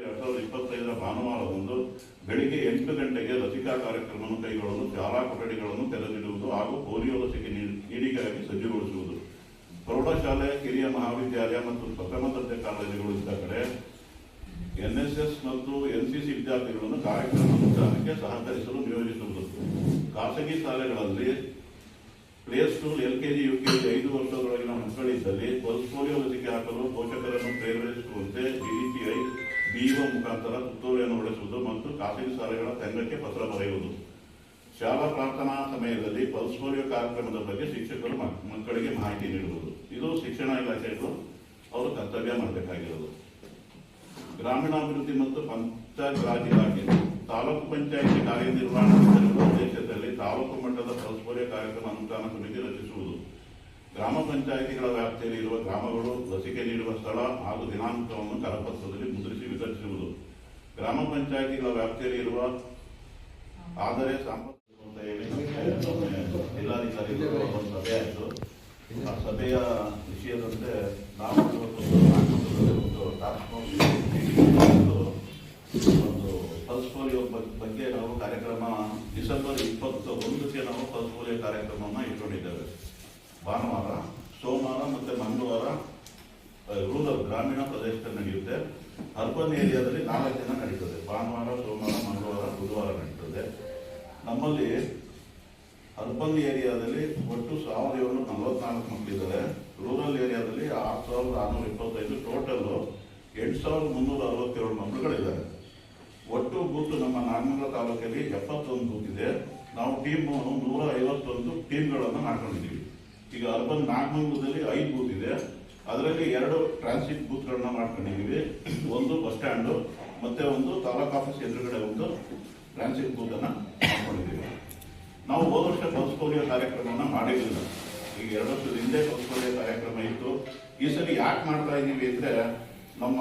ಎರಡ್ ಭಾನುವಾರದಂದು ಬೆಳಿಗ್ಗೆ ಎಂಟು ಗಂಟೆಗೆ ಲಸಿಕಾ ಕಾರ್ಯಕ್ರಮವನ್ನು ಕೈಗೊಳ್ಳಲು ಶಾಲಾ ಕೊಠಡಿಗಳನ್ನು ತೆರೆದಿಡುವುದು ಹಾಗೂ ಪೋಲಿಯೋ ಲಸಿಕೆ ನೀಡಿ- ನೀಡಿಕೆಗಾಗಿ ಸಜ್ಜುಗೊಳಿಸುವುದು. ಪ್ರೌಢಶಾಲೆ ಕಿರಿಯ ಮಹಾವಿದ್ಯಾಲಯ ಮತ್ತು ಪ್ರಥಮ ದರ್ಜೆ ಕಾಲೇಜುಗಳು ಇದ್ದ ಕಡೆ ಎನ್ಎಸ್ಎಸ್ ಮತ್ತು ಎನ್ಸಿಸಿ ವಿದ್ಯಾರ್ಥಿಗಳನ್ನು ಕಾರ್ಯಕ್ರಮ ಅನುಷ್ಠಾನಕ್ಕೆ ಸಹಕರಿಸಲು ನಿಯೋಜಿಸುವುದು. ಖಾಸಗಿ ಶಾಲೆಗಳಲ್ಲಿ ಪ್ಲೇ ಸ್ಕೂಲ್ ಎಲ್ಕೆಜಿ, ಯುಕೆಜಿ ಐದು ವರ್ಷದೊಳಗಿನ ಮಕ್ಕಳಿದ್ದಲ್ಲಿ ಪೋಲಿಯೋ ಲಸಿಕೆ ಹಾಕಲು ಪೋಷಕರನ್ನು ಪ್ರೇರೇಪಿಸುವಂತೆ ಡಿಡಿಪಿಐ ಬಿಇಒ ಮುಖಾಂತರ ತುತ್ತೂರಿಯನ್ನು ಹೊರಡಿಸುವುದು ಮತ್ತು ಖಾಸಗಿ ಶಾಲೆಗಳ ತಂಡಕ್ಕೆ ಪತ್ರ ಬರೆಯುವುದು. ಶಾಲಾ ಪ್ರಾರ್ಥನಾ ಸಮಯದಲ್ಲಿ ಪಲ್ಸ್ ಪೋಲಿಯೋ ಕಾರ್ಯಕ್ರಮದ ಬಗ್ಗೆ ಶಿಕ್ಷಕರು ಮಕ್- ಮಕ್ಕಳಿಗೆ ಮಾಹಿತಿ ನೀಡುವುದು. ಇದು ಶಿಕ್ಷಣ ಇಲಾಖೆಗಳು ಅವರು ಕರ್ತವ್ಯ ಮಾಡಬೇಕಾಗಿರುವುದು ಗ್ರಾಮೀಣಾಭಿವೃದ್ಧಿ ಮತ್ತು ಪಂಚಾಯತ್ ರಾಜ್ ಇಲಾಖೆ. ತಾಲೂಕು ಪಂಚಾಯಿತಿ ಕಾರ್ಯನಿರ್ವಹಣಾ ಉದ್ದೇಶದಲ್ಲಿ ತಾಲೂಕು ಮಟ್ಟದ ಪಲ್ಸ್ ಪೋಲಿಯೋ ಕಾರ್ಯಕ್ರಮ ಅನುಷ್ಠಾನ ಸಮಿತಿ ರಚಿಸುವುದು. ಗ್ರಾಮ ಪಂಚಾಯಿತಿಗಳ ವ್ಯಾಪ್ತಿಯಲ್ಲಿ ಇರುವ ಗ್ರಾಮಗಳು ಲಸಿಕೆ ನೀಡುವ ಸ್ಥಳ ಹಾಗೂ ದಿನಾಂಕವನ್ನು ಕರಪತ್ರದಲ್ಲಿ ಮುದ್ರಿಸಿ ವಿತರಿಸುವುದು. ಗ್ರಾಮ ಪಂಚಾಯಿತಿಗಳ ವ್ಯಾಪ್ತಿಯಲ್ಲಿ ಇರುವ ಆದರೆ ಒಂದು ಸಭೆ ಆಯಿತು. ಆ ಸಭೆಯ ವಿಷಯದಂತೆ ನಾವು ಒಂದು ಒಂದು ಪಲ್ಸ್ ಪೋಲಿಯೋ ಬಗ್ಗೆ ನಾವು ಕಾರ್ಯಕ್ರಮ ಡಿಸೆಂಬರ್ ಇಪ್ಪತ್ತ ಒಂದಕ್ಕೆ ನಾವು ಪಲ್ಸ್ ಪೋಲಿಯೋ ಕಾರ್ಯಕ್ರಮವನ್ನು ಇಟ್ಕೊಂಡಿದ್ದೇವೆ ಭಾನುವಾರ, ಸೋಮವಾರ ಮತ್ತು ಮಂಗಳವಾರ ರೂರಲ್ ಗ್ರಾಮೀಣ ಪ್ರದೇಶದಲ್ಲಿ ನಡೆಯುತ್ತೆ. ಅರ್ಬನ್ ಏರಿಯಾದಲ್ಲಿ ನಾಲ್ಕು ದಿನ ನಡೀತದೆ. ಭಾನುವಾರ, ಸೋಮವಾರ, ಮಂಗಳವಾರ, ಬುಧವಾರ ನಡೀತದೆ. ನಮ್ಮಲ್ಲಿ ಅರ್ಬನ್ ಏರಿಯಾದಲ್ಲಿ ಒಟ್ಟು ಸಾವಿರದ ಏಳ್ನೂರ ನಲವತ್ನಾಲ್ಕು ಮಕ್ಕಳಿದ್ದಾರೆ. ರೂರಲ್ ಏರಿಯಾದಲ್ಲಿ ಆರು ಸಾವಿರದ ಆರುನೂರ ಇಪ್ಪತ್ತೈದು ಟೋಟಲ್ ಎಂಟು ಸಾವಿರದ ಮುನ್ನೂರ ಅರವತ್ತೇಳು ಮಕ್ಕಳುಗಳಿದ್ದಾರೆ ಒಟ್ಟು ಬೂತ್ ನಮ್ಮ ನಾಗಮಂಗಲ ತಾಲೂಕಲ್ಲಿ ಎಪ್ಪತ್ತೊಂದು ಬೂತ್ ಇದೆ. ನಾವು ಟೀಮ್ ನೂರ ಐವತ್ತೊಂದು ಟೀಮ್ಗಳನ್ನು ಮಾಡ್ಕೊಂಡಿದ್ದೀವಿ. ಈಗ ಅರ್ಬನ್ ನಾಗಮಂಗಲದಲ್ಲಿ ಐದು ಬೂತ್ ಇದೆ. ಅದರಲ್ಲಿ ಎರಡು ಟ್ರಾನ್ಸಿಟ್ ಬೂತ್ಗಳನ್ನ ಮಾಡ್ಕೊಂಡಿದ್ದೀವಿ. ಒಂದು ಬಸ್ ಸ್ಟ್ಯಾಂಡು, ಮತ್ತೆ ಒಂದು ತಾಲೂಕ್ ಆಫೀಸ್ ಎದುರುಗಡೆ ಒಂದು ಟ್ರಾನ್ಸಿಟ್ ಬೂತ್ ಅನ್ನ ಮಾಡ್ಕೊಂಡಿದ್ದೀವಿ. ನಾವು ಹೋದ ವರ್ಷ ಪಲ್ಸ್ ಪೋಲಿಯೋ ಕಾರ್ಯಕ್ರಮವನ್ನು ಮಾಡಿರಲಿಲ್ಲ ಈಗ ಎರಡು ವರ್ಷದ ಹಿಂದೆ ಪಲ್ಸ್ ಪೋಲಿಯೋ ಕಾರ್ಯಕ್ರಮ ಇತ್ತು. ಈ ಸಲ ಯಾಕೆ ಮಾಡ್ತಾ ಇದ್ದೀವಿ ಅಂದ್ರೆ ನಮ್ಮ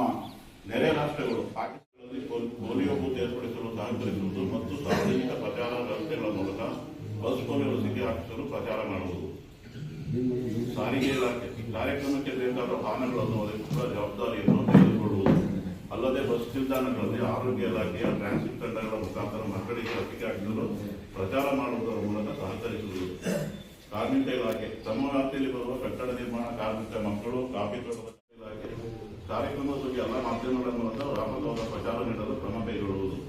ನೆರೆ ರಾಷ್ಟ್ರಗಳು ಪಾಕಿಸ್ತಾನದಲ್ಲಿ ಪೋಲ್- ಪೋಲಿಯೋ ಬೂತ್ ಏರ್ಪಡಿಸಲು ಸಹಕರಿಸುವುದು ಮತ್ತು ಸಾರ್ವಜನಿಕ ಪ್ರಚಾರ ವ್ಯವಸ್ಥೆಗಳ ಮೂಲಕ ಪಲ್ಸ್ ಪೋಲಿಯೋ ಲಸಿಕೆ ಹಾಕಿಸಲು ಪ್ರಚಾರ ಮಾಡುವುದು. ಸಾರಿಗೆ ಇಲಾಖೆ ಕಾರ್ಯಕ್ರಮಕ್ಕೆ ಬೇಕಾದ ವಾಹನಗಳನ್ನು ಒದಗಿಸುವ ಜವಾಬ್ದಾರಿಯನ್ನು ತೆಗೆದುಕೊಳ್ಳುವುದು. ಅಲ್ಲದೆ ಬಸ್ ನಿಲ್ದಾಣಗಳಲ್ಲಿ ಆರೋಗ್ಯ ಇಲಾಖೆಯ ಟ್ರಾನ್ಸಿಟ್ ತಂಡಗಳ ಮುಖಾಂತರ ಮಕ್ಕಳಿಗೆ ಲಸಿಕೆ ಹಾಕಿಸಲು ಪ್ರಚಾರ ಮಾಡುವುದರ ಮೂಲಕ ಸಹಕರಿಸುವುದು. ಕಾರ್ಮಿಕ ಇಲಾಖೆ, ತಮ್ಮ ವ್ಯಾಪ್ತಿಯಲ್ಲಿ ಬರುವ ಕಟ್ಟಡ ನಿರ್ಮಾಣ ಕಾರ್ಮಿಕ ಮಕ್ಕಳು, ಕಾಫಿ ತೋಟದ ಇಲಾಖೆ ಕಾರ್ಯಕ್ರಮದ ಬಗ್ಗೆ ಎಲ್ಲ ಮಾಧ್ಯಮಗಳ ಮೂಲಕ ವ್ಯಾಪಕವಾದ ಪ್ರಚಾರ ನೀಡಲು ಕ್ರಮ ಕೈಗೊಳ್ಳುವುದು.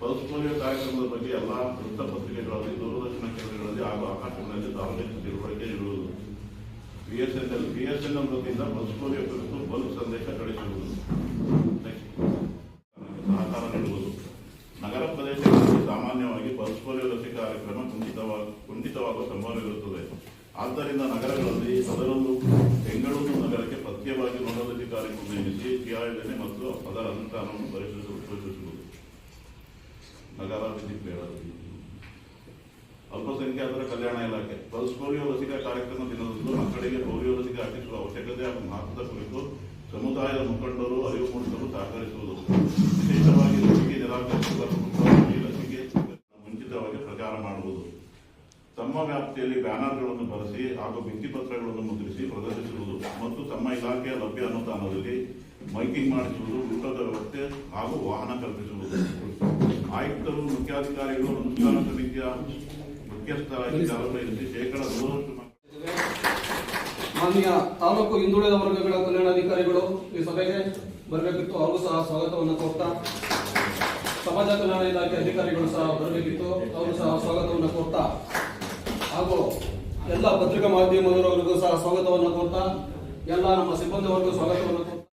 ಪಲ್ಸ್ ಪೋಲಿಯೋ ಕಾರ್ಯಕ್ರಮದ ಬಗ್ಗೆ ಎಲ್ಲ ವೃತ್ತಪತ್ರಿಕೆಗಳಲ್ಲಿ ದೂರದರ್ಶನ ಕೇಂದ್ರಗಳಲ್ಲಿ ಹಾಗೂ ಆಕಾಶಗಳಲ್ಲಿ ಸಾರ್ವಜನಿಕ ತಿಳುವಳಿಕೆ ನೀಡುವುದು. ಬಿಎಸ್ಎನ್ಎಲ್ ಬಿಎಸ್ಎನ್ಎಲ್ ವತಿಯಿಂದ ಕುರಿತು ಬಲ್ಕ್ ಸಂದೇಶ ಕಳಿಸುವುದು. ಸಹಕಾರ ನೀಡುವುದು. ನಗರ ಪ್ರದೇಶಗಳಲ್ಲಿ ಸಾಮಾನ್ಯವಾಗಿ ಪಲ್ಸ್ ಪೋಲಿಯೋ ಲಸಿಕೆ ಕಾರ್ಯಕ್ರಮ ಕುಂಠಿತವಾಗ ಕುಂಠಿತವಾಗುವ ಸಂಭವವಿರುತ್ತದೆ ಆದ್ದರಿಂದ ನಗರಗಳಲ್ಲಿ ಅದರಲ್ಲೂ ಬೆಂಗಳೂರು ನಗರಕ್ಕೆ ಪಥ್ಯವಾಗಿ ಕಾರ್ಯಕ್ರಮ ನೇಮಿಸಿ ಪಿಆರ್ಎನ್ಎ ಮತ್ತು ಅದರ ಅನುಷ್ಠಾನವನ್ನು ಪರಿಶೀಲಿಸಲು ಸೂಚಿಸುವುದು ನಗರಾಭಿವೃದ್ಧಿ ಬೇಡದು ಅಲ್ಪಸಂಖ್ಯಾತರ ಕಲ್ಯಾಣ ಇಲಾಖೆ. ಪಲ್ಸ್ ಪೋಲಿಯೋ ಲಸಿಕಾ ಕಾರ್ಯಕ್ರಮ ಮಕ್ಕಳಿಗೆ ಪೋಲಿಯೋ ಲಸಿಕೆ ಹಾಕಿಸುವ ಅವಶ್ಯಕತೆ ಹಾಗೂ ಮಹತ್ವದ ಕುರಿತು ಸಮುದಾಯದ ಮುಖಂಡರು, ಅರಿವು ಮೂಡಿಸಲು ಸಹಕರಿಸುವುದು. ವಿಶೇಷವಾಗಿ ಲಸಿಕೆ ನಿರಾಕರಿಸುವ ಲಸಿಕೆ ಮುಂಚಿತವಾಗಿ ಪ್ರಚಾರ ಮಾಡುವುದು. ತಮ್ಮ ವ್ಯಾಪ್ತಿಯಲ್ಲಿ ಬ್ಯಾನರ್ಗಳನ್ನು ಬಳಸಿ ಹಾಗೂ ಭಿತ್ತಿಪತ್ರಗಳನ್ನು ಮುದ್ರಿಸಿ ಪ್ರದರ್ಶಿಸುವುದು ಮತ್ತು ತಮ್ಮ ಇಲಾಖೆಯ ಲಭ್ಯ ಅನುದಾನದಲ್ಲಿ ಮೈಕಿಂಗ್ ಮಾಡಿಸುವುದು, ಊಟದ ವ್ಯವಸ್ಥೆ ಹಾಗೂ ವಾಹನ ಕಲ್ಪಿಸುವುದು. ಆಯುಕ್ತರು, ಮುಖ್ಯಾಧಿಕಾರಿಗಳು, ಅನುಷ್ಠಾನ ಸಮಿತಿಯ ಮುಖ್ಯಸ್ಥರಾಗಿ ಕಾರ್ಯನಿರ್ವಹಿಸಿ ಶೇಕಡ ಮಕ್ಕಳು ಮಾನ್ಯ ತಾಲೂಕು ಹಿಂದುಳಿದ ವರ್ಗಗಳ ಕಲ್ಯಾಣಾಧಿಕಾರಿಗಳು ಈ ಸಭೆಗೆ ಬರಬೇಕಿತ್ತು. ಅವರಿಗೂ ಸಹ ಸ್ವಾಗತವನ್ನು ಕೋರ್ತಾ, ಸಮಾಜ ಕಲ್ಯಾಣ ಇಲಾಖೆ ಅಧಿಕಾರಿಗಳು ಸಹ ಬರಬೇಕಿತ್ತು. ಅವರು ಸಹ ಸ್ವಾಗತವನ್ನು ಕೋರ್ತಾ, ಹಾಗೂ ಎಲ್ಲ ಪತ್ರಿಕಾ ಮಾಧ್ಯಮದವರಿಗೂ ಸಹ ಸ್ವಾಗತವನ್ನು ಕೊಡ್ತಾ ಎಲ್ಲ ನಮ್ಮ ಸಿಬ್ಬಂದಿ ಸ್ವಾಗತವನ್ನು ಕೋರ್ತಾ.